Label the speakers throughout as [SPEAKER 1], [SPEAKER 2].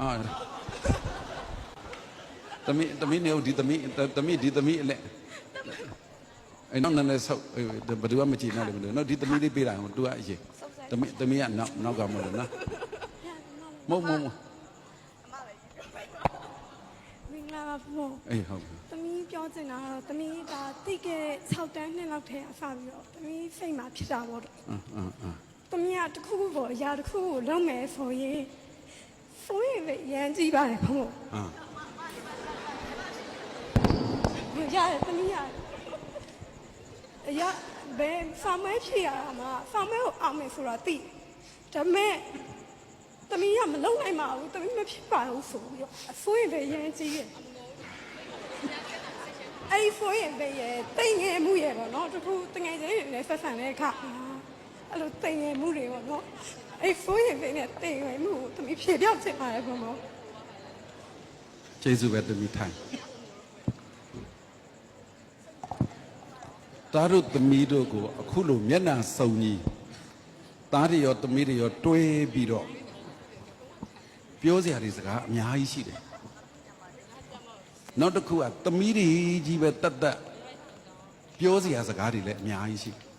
[SPEAKER 1] အာသမီးသမီးနေဦးဒီသမီးသမီးဒီသမီးအလက်အဲ့နောက်နည်းနည်းဆုပ်အေးဘယ်သူမှမကြည့်နိုင်လို့မလို့နော်ဒီသမီးလေးပေးတာဟိုသူကအရင်သမီးသမီးကနောက်နောက်ကမလို့နော်မဟုတ်မဟုတ်မဟုတ်
[SPEAKER 2] မင်္ဂလာပါဖို့
[SPEAKER 1] အေးဟုတ်ပြီ
[SPEAKER 2] သမီးပြောချင်တာကတော့သမီးဒါတိတ်ခဲ့6တန်းနှစ်လောက်ထဲအစပြီးတော့သမီးစိတ်မှာဖြစ်တာပေါ့တော့
[SPEAKER 1] အင်းအင်းအင်း
[SPEAKER 2] သမီးကတစ်ခုခုပေါ့အရာတစ်ခုခုလုပ်မယ်ဆိုရင် ဆိုရင်ပဲရန်ကြည့်ပါတယ်ဖို့
[SPEAKER 1] အင်း
[SPEAKER 2] ရတယ်သမီးရတယ်အရာဘယ်ဆောင်းမဲဖြစ်ရတာမှာဆောင်းမဲကိုအောင်မယ်ဆိုတာသိတယ်ဒါပေမဲ့သမီးကမလုပ်နိုင်ပါဘူးသမီးမဖြစ်ပါဘူးဆိုပြီးတော့အဆိုရင်ပဲရန်ကြည့်ရအဲ့ဒီဆိုရင်ပဲရဲ့တိမ်ငယ်မှုရဲ့ပေါ့နော်တခုတငယ်ချင်းတွေနဲ့ဆက်ဆံတဲ့အခါ အဲ့လိုတိမ်ငယ်မှုတွေပေါ့နော်အဲ့ဒီဆိုရင်ပဲနဲ့တိမ်ငယ်မှုကိုသမီးဖြေပြောက်ချင်ပါတယ်ပေါ့နော်
[SPEAKER 1] ကျေးဇူးပဲသမီးထိုင်သားတို့သမီးတို့ကိုအခုလိုမျက်နှာစုံကြီးသားတွေရောသမီးတွေရောတွဲပြီးတော့ပြောစရာတွေစကားအများကြီးရှိတယ်နောက်တစ်ခုကသမီးတွေကြီးပဲတတ်တတ်ပြောစရာစကားတွေလည်းအများကြီးရှိတယ်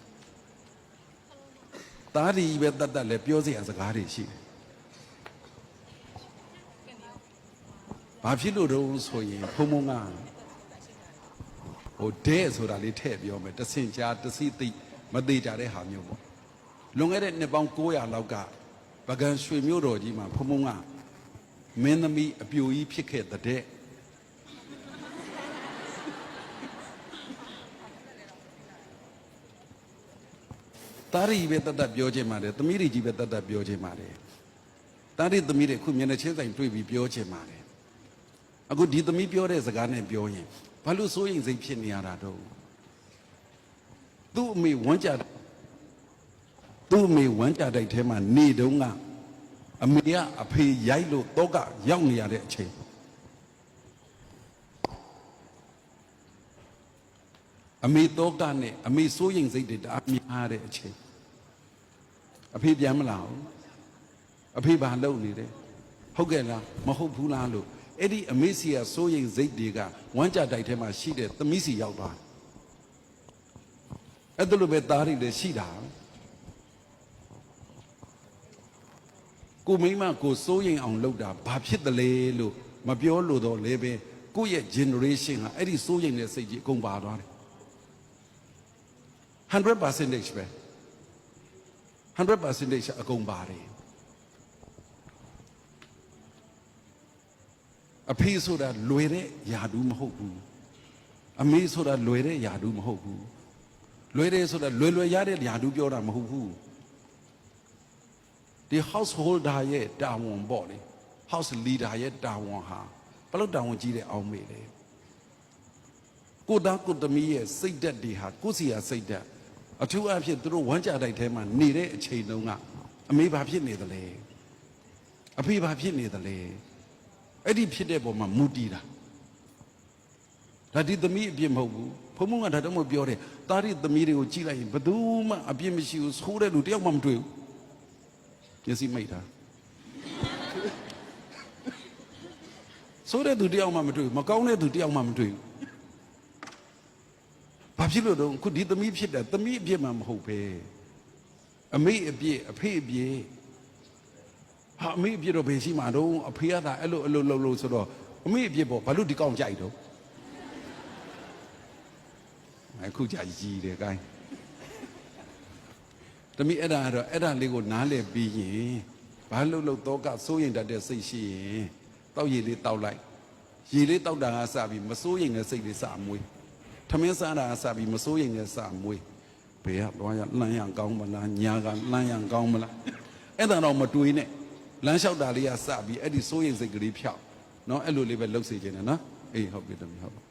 [SPEAKER 1] သားတွေကြီးပဲတတ်တတ်လည်းပြောစရာစကားတွေရှိတယ်ဘာဖြစ်လို့တော့ဆိုရင်ဖုံဖုံကဟိုဒဲဆိုတာလေးထည့်ပြောမယ်တဆင်ကြားတစီသိမသေးကြတဲ့ဟာမျိုးပေါ့လွန်ခဲ့တဲ့နှစ်ပေါင်း900လောက်ကပကံရွှေမြို့တော်ကြီးမှာဖုံဖုံကမင်းသမီးအပြိုကြီးဖြစ်ခဲ့တဲ့ တာရီပဲတတ်တတ်ပြောခြင်းပါတယ်သမီးတွေကြီးပဲတတ်တတ်ပြောခြင်းပါတယ်တာရီသမီးတွေခုမျက်နှာချင်းဆိုင်တွေ့ပြီးပြောခြင်းပါတယ်အခုဒီသမီးပြောတဲ့စကားနဲ့ပြောရင်ဘာလို့စိုးရိမ်စိတ်ဖြစ်နေရတာတော့သူ့အမေဝမ်းကြသူ့အမေဝမ်းကြတိုက်ထဲမှာနေတုန်းကအမေကအဖေရိုက်လို့တော့ကရောက်နေရတဲ့အချိန်အမေတော့ကနဲ့အမေစိုးရိမ်စိတ်တွေတအားများတဲ့အချိန် အဖေပြန်မလာဘူးအဖေဘာလုပ်နေတယ်ဟုတ်ကဲ့လားမဟုတ်ဘူးလားလို့အဲ့ဒီအမေစီကစိုးရိမ်စိတ်တွေကဝမ်းကြတိုက်ထဲမှာရှိတဲ့သမီးစီရောက်သွားတယ်အဲ့ဒါလိုပဲသားတွေလည်းရှိတာကိုမိမကိုစိုးရိမ်အောင်လုပ်တာဘာဖြစ်တယ်လဲလို့မပြောလို့တော့လည်းပဲကိုယ့်ရဲ့ generation ကအဲ့ဒီစိုးရိမ်တဲ့စိတ်ကြီးအကုန်ပါသွားတယ်100%ပဲ 100%အကုန်ပါတယ်အဖေဆိုတာလွယ်တဲ့ယာဒူးမဟုတ်ဘူးအမေဆိုတာလွယ်တဲ့ယာဒူးမဟုတ်ဘူးလွယ်တယ်ဆိုတာလွယ်လွယ်ရတဲ့ယာဒူးပြောတာမဟုတ်ဘူးဒီ householder ရဲ့တာဝန်ပေါ့လေ house leader ရဲ့တာဝန်ဟာဘယ်လို့တာဝန်ကြီးတဲ့အောင်မေလေကိုသားကိုသမီးရဲ့စိတ်ဓာတ်တွေဟာကိုယ့်စီယာစိတ်ဓာတ် အထူးအဖြစ်သူတို့ဝမ်းကြတိုက်ထဲမှာနေတဲ့အချိန်တုန်းကအမေဘာဖြစ်နေသလဲအဖေဘာဖြစ်နေသလဲအဲ့ဒီဖြစ်တဲ့ပုံမှာမူတည်တာဒါဒီသမီးအပြစ်မဟုတ်ဘူးဘုံဘုံကဒါတော့မပြောတယ်တာရီသမီးတွေကိုကြည့်လိုက်ရင်ဘယ်သူမှအပြစ်မရှိဘူးဆိုးတဲ့လူတယောက်မှမတွေ့ဘူးမျက်စိမိတ်တာဆိုးတဲ့သူတယောက်မှမတွေ့ဘူးမကောင်းတဲ့သူတယောက်မှမတွေ့ဘူးဘာ ဖြစ်လို့တော့ခုဒီသမီးဖြစ်တယ်သမီးအပြစ်မှမဟုတ်ပဲအမေအပြစ်အဖေအပြစ်ဟာအမေအပြစ်တော့ဘယ်ရှိမှာတော့အဖေကသာအဲ့လိုအဲ့လိုလှုပ်လို့ဆိုတော့အမေအပြစ်ပေါ့ဘာလို့ဒီကောင်ကြိုက်တော့အခုကြာရည်တယ်ကိုင်းတမီးအဲ့ဒါကတော့အဲ့ဒါလေးကိုနားလည်ပြီးရင်ဘာလို့လို့တော့ကစိုးရင်တတ်တဲ့စိတ်ရှိရင်တောက်ရည်လေးတောက်လိုက်ရည်လေးတောက်တာကစပြီးမစိုးရင်တဲ့စိတ်လေးစမွေးထ မင်းစားတာအစားပြီးမစိုးရိမ်နဲ့စမွေးဘယ်ကသွားရလှမ်းရကောင်းမလားညာကလှမ်းရကောင်းမလားအဲ့ဒါတော့မတွေးနဲ့လမ်းလျှောက်တာလေးကစပြီးအဲ့ဒီစိုးရိမ်စိတ်ကလေးဖြောက်နော်အဲ့လိုလေးပဲလှုပ်စေချင်တယ်နော်အေးဟုတ်ပြီတမီးဟုတ်ပါ